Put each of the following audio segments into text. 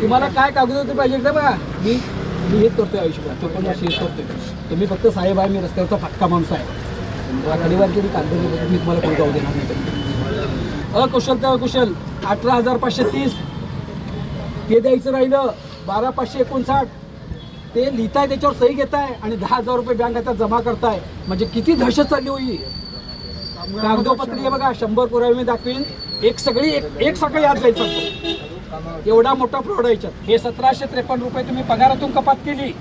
तुम्हाला काय कागदपत्र पाहिजे एकदा बघा. मी मी हेच करतोय आयुष्यभर. चोपन्न वर्ष हेच करतोय. तुम्ही फक्त साहेब आहे मी रस्त्यावरचा फटका माणूस आहे खडीवार केली कागदपत्र मी तुम्हाला कोण जाऊ देणार नाही. अकुशल ते अकुशल. अठरा हजार पाचशे तीस. ते द्यायचं राहिलं. बारा पाचशे एकोणसाठ. ते लिहिताय त्याच्यावर सही घेताय आणि दहा हजार रुपये बँक खात्यात जमा करताय. म्हणजे किती दहशत चालली होई कागदोपत्री आहे बघा शंभर पुरावे मी दाखवीन. एक सगळी एक एक सकाळी आज जायचं एवढा मोठा फ्रॉड याच्यात. हे सतराशे त्रेपन्न रुपये तुम्ही पगारातून कपात केली.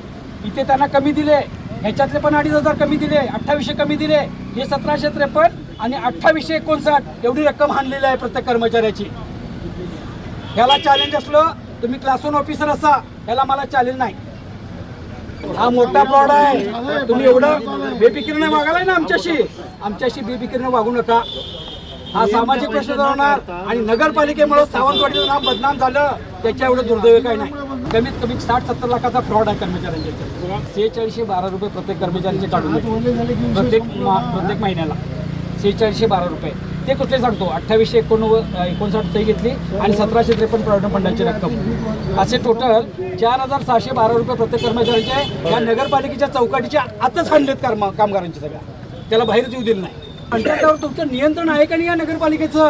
इथे त्यांना कमी दिले. ह्याच्यातले पण अडीच हजार कमी दिले अठ्ठावीसशे कमी दिले. हे सतराशे त्रेपन्न आणि अठ्ठावीसशे एकोणसाठ एवढी रक्कम हाणलेली आहे प्रत्येक कर्मचाऱ्याची. ह्याला चॅलेंज असलं तुम्ही क्लास वन ऑफिसर असा ह्याला मला चॅलेंज नाही. हा मोठा फ्रॉड आहे. तुम्ही एवढं बेफिकिरीने वागालाय ना आमच्याशी. आमच्याशी बेफिकिरीने वागू नका. हा सामाजिक प्रश्न होणार आणि नगरपालिकेमुळे सावंतवाडीचं नाव बदनाम झालं त्याच्या एवढं दुर्दैव काही नाही. कमीत कमी साठ सत्तर लाखाचा फ्रॉड आहे कर्मचाऱ्यांच्या सेहेचाळीसशे बारा रुपये प्रत्येक कर्मचाऱ्यांचे काढून प्रत्येक प्रत्येक महिन्याला. सेहेचाळीसशे बारा रुपये. ते कुठले सांगतो? अठ्ठावीसशे एकोणनव्वद एकोणसाठ सही घेतली आणि सतराशे त्रेपन्न प्रॉव्हिडंट फंडाची रक्कम. असे टोटल चार हजार सहाशे बारा रुपये प्रत्येक कर्मचाऱ्यांचे या नगरपालिकेच्या चौकटीच्या आतच आणलेत कर्म कामगारांचे सगळ्या. त्याला बाहेरच येऊ दिलं नाही. आणि त्याच्यावर तुमचं नियंत्रण आहे का नाही या नगरपालिकेचं?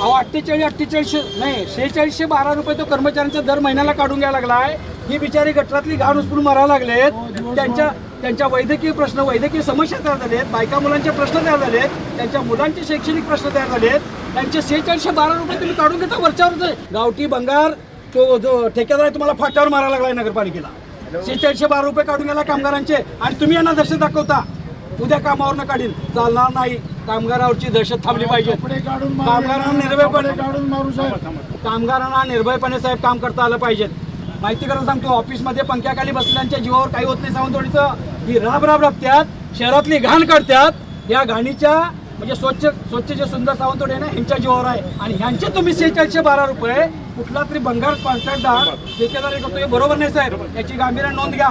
अहो अठ्ठेचाळीस अठ्ठेचाळीस नाही शेहेचाळीसशे बारा रुपये तो कर्मचाऱ्यांचा दर महिन्याला काढून घ्यायला लागलाय. ही बिचारी गटरातली घाण उचपून मारायला लागलेत. त्यांच्या त्यांच्या वैद्यकीय प्रश्न वैद्यकीय समस्या तयार झालेत. बायका मुलांचे प्रश्न तयार झालेत. त्यांच्या मुलांचे शैक्षणिक प्रश्न तयार झालेत. त्यांचे शेहेचाळीसशे बारा रुपये तुम्ही काढून घेता वरच्यावरच गावठी भंगार तो जो ठेकेदार आहे तुम्हाला फाट्यावर मारायला लागलाय नगरपालिकेला. शेहेचाळीसशे बारा रुपये काढून गेला कामगारांचे. आणि तुम्ही यांना दर्शन दाखवता. उद्या कामावर काढील चालणार नाही. कामगारावरची दहशत थांबली पाहिजे. कामगारांना निर्भयपणे कामगारांना निर्भयपणे साहेब काम करता आलं पाहिजे. माहिती करून सांगतो ऑफिसमध्ये पंख्याखाली बसलेल्यांच्या जीवावर काही होत नाही. सावंतवाडीचं ही राब राब राबत्यात शहरातली घाण काढत्यात या घाणीच्या म्हणजे स्वच्छ स्वच्छ जे सुंदर सावंतवाडी आहे ना ह्यांच्या जीवावर आहे. आणि ह्यांचे तुम्ही शेहेचाळीसशे बारा रुपये कुठला तरी बंगाल कॉन्ट्रॅक्टदार ठेकेदार करतो हे बरोबर नाही साहेब. याची गांभीर्याने नोंद घ्या.